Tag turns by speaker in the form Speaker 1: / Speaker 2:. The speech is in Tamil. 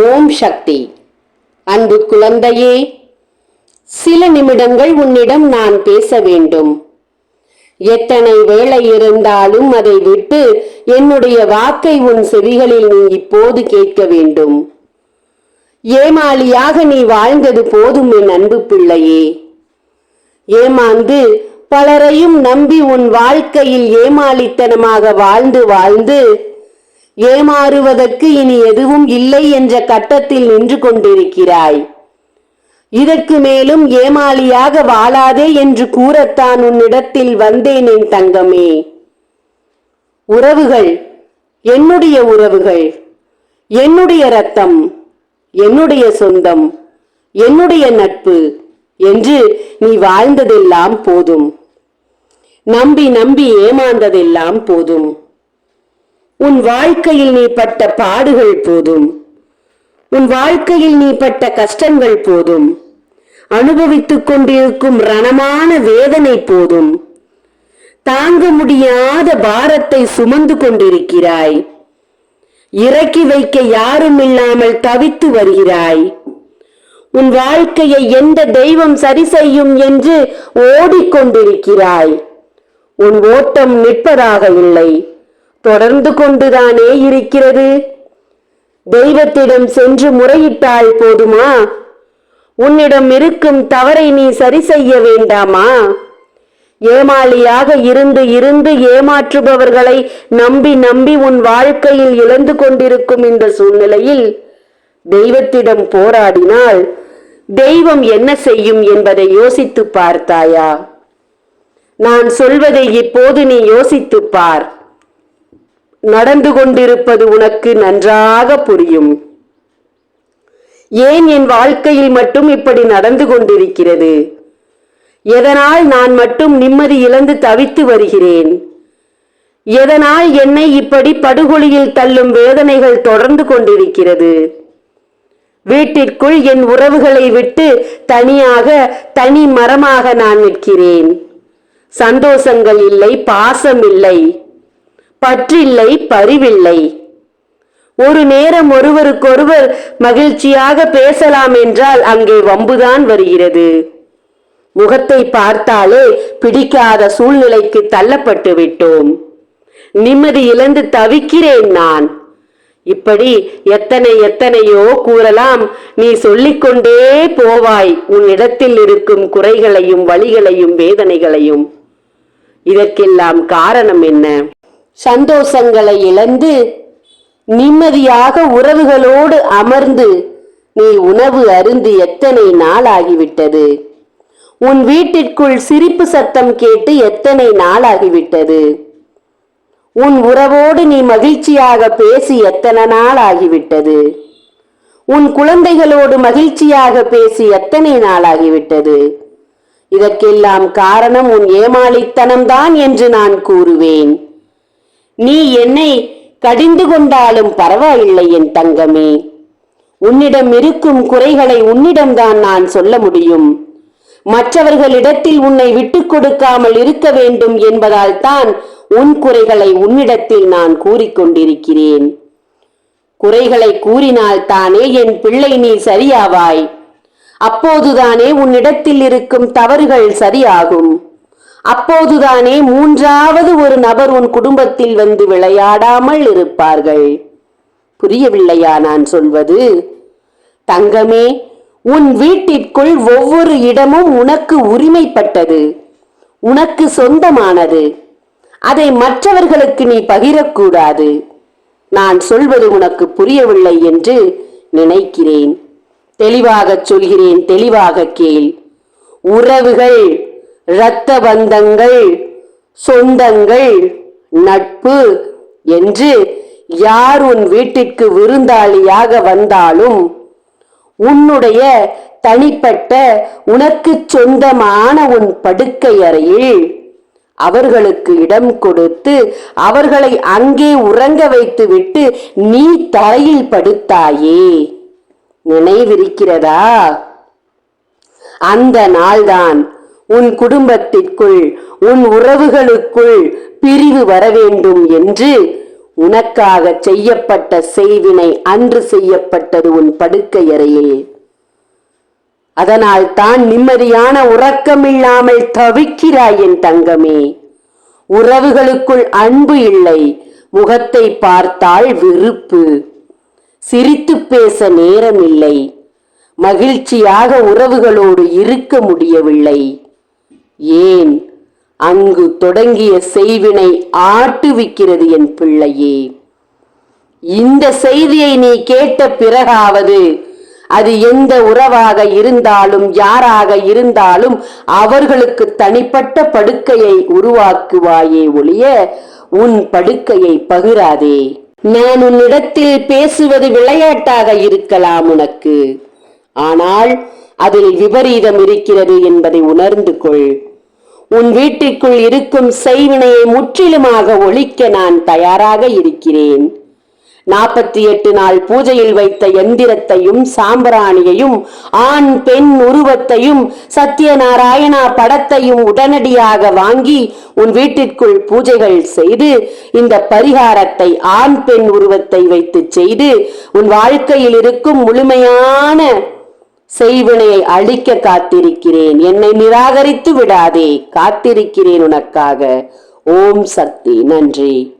Speaker 1: ஓம் சக்தி. அன்பு குழந்தையே சில நிமிடங்கள் உன்னிடம் நான் பேச வேண்டும். எத்தனை வேளை இருந்தாலும் அதை விட்டு என்னுடைய வாக்கை உன் செவிகளில் நீ இப்போது கேட்க வேண்டும். ஏமாளியாக நீ வாழ்ந்தது போதும் என் அன்பு பிள்ளையே. ஏமாந்து பலரையும் நம்பி உன் வாழ்க்கையில் ஏமாளித்தனமாக வாழ்ந்து வாழ்ந்து ஏமாறுவதற்கு இனி எதுவும் இல்லை என்ற கட்டத்தில் நின்று கொண்டிருக்கிறாய். இதற்கு மேலும் ஏமாளியாக வாழாதே என்று கூறத்தான் உன்னிடத்தில் வந்தேன் என் தங்கமே. உறவுகள் என்னுடைய உறவுகள் என்னுடைய ரத்தம் என்னுடைய சொந்தம் என்னுடைய நட்பு என்று நீ வாழ்ந்ததெல்லாம் போதும். நம்பி நம்பி ஏமாந்ததெல்லாம் போதும். உன் வாழ்க்கையில் நீ பட்ட பாடுகள் போதும். உன் வாழ்க்கையில் நீ பட்ட கஷ்டங்கள் போதும். அனுபவித்துக் கொண்டிருக்கும் ரணமான வேதனை போதும். தாங்க முடியாத பாரத்தை சுமந்து கொண்டிருக்கிறாய். இறக்கி வைக்க யாரும் இல்லாமல் தவித்து வருகிறாய். உன் வாழ்க்கையை எந்த தெய்வம் சரி செய்யும் என்று ஓடிக்கொண்டிருக்கிறாய். உன் ஓட்டம் நிற்பதாக இல்லை. தொடர்ந்து கொண்டுதானே இருக்கிறது? தெய்வத்திடம் சென்று முறையிட்டால் போதுமா? உன்னிடம் இருக்கும் தவறை நீ சரி செய்ய வேண்டாமா? ஏமாளியாக இருந்து இருந்து ஏமாற்றுபவர்களை நம்பி நம்பி உன் வாழ்க்கையில் இழந்து கொண்டிருக்கும் இந்த சூழ்நிலையில் தெய்வத்திடம் போராடினால் தெய்வம் என்ன செய்யும் என்பதை யோசித்து பார்த்தாயா? நான் சொல்வதை இப்போது நீ யோசித்துப் பார். நடந்து கொண்டிருப்பது உனக்கு நன்றாக புரியும். ஏன் என் வாழ்க்கையில் மட்டும் இப்படி நடந்து கொண்டிருக்கிறது? எதனால் நான் மட்டும் நிம்மதி இழந்து தவித்து வருகிறேன்? எதனால் என்னை இப்படி படுகொலியில் தள்ளும் வேதனைகள் தொடர்ந்து கொண்டிருக்கிறது? வீட்டிற்குள் என் உறவுகளை விட்டு தனியாக தனி மரமாக நான் நிற்கிறேன். சந்தோஷங்கள் இல்லை பாசம் இல்லை. பற்றில்லை பரிவில்லை. ஒரு நேரம் ஒருவருக்கொருவர் மகிழ்ச்சியாக பேசலாம் என்றால் அங்கே வம்புதான் வருகிறது. முகத்தை பார்த்தாலே பிடிக்காத சூழ்நிலைக்கு தள்ளப்பட்டு விட்டோம். நிம்மதி இழந்து தவிக்கிறேன் நான். இப்படி எத்தனை எத்தனையோ கூறலாம் நீ சொல்லிக்கொண்டே போவாய். உன் இடத்தில் இருக்கும் குறைகளையும் வழிகளையும் வேதனைகளையும். இதற்கெல்லாம் காரணம் என்ன? சந்தோஷங்களை இழந்து நிம்மதியாக உறவுகளோடு அமர்ந்து நீ உணவு அருந்து எத்தனை நாள் ஆகிவிட்டது உன் வீட்டிற்குள் சிரிப்பு சத்தம் கேட்டு எத்தனை நாள் ஆகிவிட்டது உன் உறவோடு நீ மகிழ்ச்சியாக பேசி எத்தனை நாள் ஆகிவிட்டது உன் குழந்தைகளோடு மகிழ்ச்சியாக பேசி எத்தனை நாள் ஆகிவிட்டது இதற்கெல்லாம் காரணம் உன் ஏமாளித்தனம்தான் என்று நான் கூறுவேன். நீ என்னை கடிந்து கொண்டாலும் பரவாயில்லை என் தங்கமே. உன்னிடம் இருக்கும் குறைகளை உன்னிடம்தான் நான் சொல்ல முடியும். மற்றவர்களிடத்தில் உன்னை விட்டுக் கொடுக்காமல் இருக்க வேண்டும் என்பதால் தான் உன் குறைகளை உன்னிடத்தில் நான் கூறிக்கொண்டிருக்கிறேன் குறைகளை கூறினால் தானே என் பிள்ளை நீ சரியாவாய். அப்போதுதானே உன்னிடத்தில் இருக்கும் தவறுகள் சரியாகும். அப்போதுதானே மூன்றாவது ஒரு நபர் உன் குடும்பத்தில் வந்து விளையாடாமல் இருப்பார்கள். புரியவில்லையா நான் சொல்வது? தங்கமே உன் வீட்டிற்குள் ஒவ்வொரு இடமும் உனக்கு உரிமைப்பட்டது உனக்கு சொந்தமானது. அதை மற்றவர்களுக்கு நீ பகிரக்கூடாது. நான் சொல்வது உனக்கு புரியவில்லை என்று நினைக்கிறேன். தெளிவாகச் சொல்கிறேன் தெளிவாக கேள். உறவுகள் இரத்த பந்தங்கள் சொந்தங்கள் நட்பு என்று யார் உன் வீட்டிற்கு விருந்தாளியாக வந்தாலும் உன்னுடைய தனிப்பட்ட உனக்கு சொந்தமான உன் படுக்கை அறையில் அவர்களுக்கு இடம் கொடுத்து அவர்களை அங்கே உறங்க வைத்துவிட்டு நீ தரையில் படுத்தாயே. நினைவிருக்கிறதா? அந்த நாள்தான் உன் குடும்பத்திற்குள் உன் உறவுகளுக்குள் பிரிவு வர வேண்டும் என்று உனக்காக செய்யப்பட்ட செய்வினை அன்று செய்யப்பட்டது உன் படுக்கையறையில். அதனால் தான் நிம்மதியான உறக்கமில்லாமல் தவிக்கிறாய் என் தங்கமே. உறவுகளுக்குள் அன்பு இல்லை முகத்தை பார்த்தால் வெறுப்பு. சிரித்து பேச நேரமில்லை மகிழ்ச்சியாக உறவுகளோடு இருக்க முடியவில்லை. ஏன் அங்கு தொடங்கிய செய்வினை ஆட்டுவிக்கிறது என் பிள்ளையே? இந்த செய்தியை நீ கேட்ட பிறகாவது அது எந்த உறவாக இருந்தாலும் யாராக இருந்தாலும் அவர்களுக்கு தனிப்பட்ட படுக்கையை உருவாக்குவாயே ஒழிய உன் படுக்கையை பகிராதே. நான் உன்னிடத்தில் பேசுவது விளையாட்டாக இருக்கலாம் உனக்கு. ஆனால் அதில் விபரீதம் இருக்கிறது என்பதை உணர்ந்து கொள். உன் வீட்டிற்குள் இருக்கும் செய்வினையை முற்றிலுமாக ஒழிக்க நான் தயாராக இருக்கிறேன். நாற்பத்தி எட்டு நாள் பூஜையில் வைத்த எந்திரத்தையும் சாம்பிராணியையும் ஆண் பெண் உருவத்தையும் சத்யநாராயணா படத்தையும் உடனடியாக வாங்கி உன் வீட்டிற்குள் பூஜைகள் செய்து இந்த பரிகாரத்தை ஆண் பெண் உருவத்தை வைத்து செய்து உன் வாழ்க்கையில் இருக்கும் முழுமையான செய்வினையை அழிக்க காத்திருக்கிறேன். என்னை நிராகரித்து விடாதே. காத்திருக்கிறேன் உனக்காக. ஓம் சக்தி. நன்றி.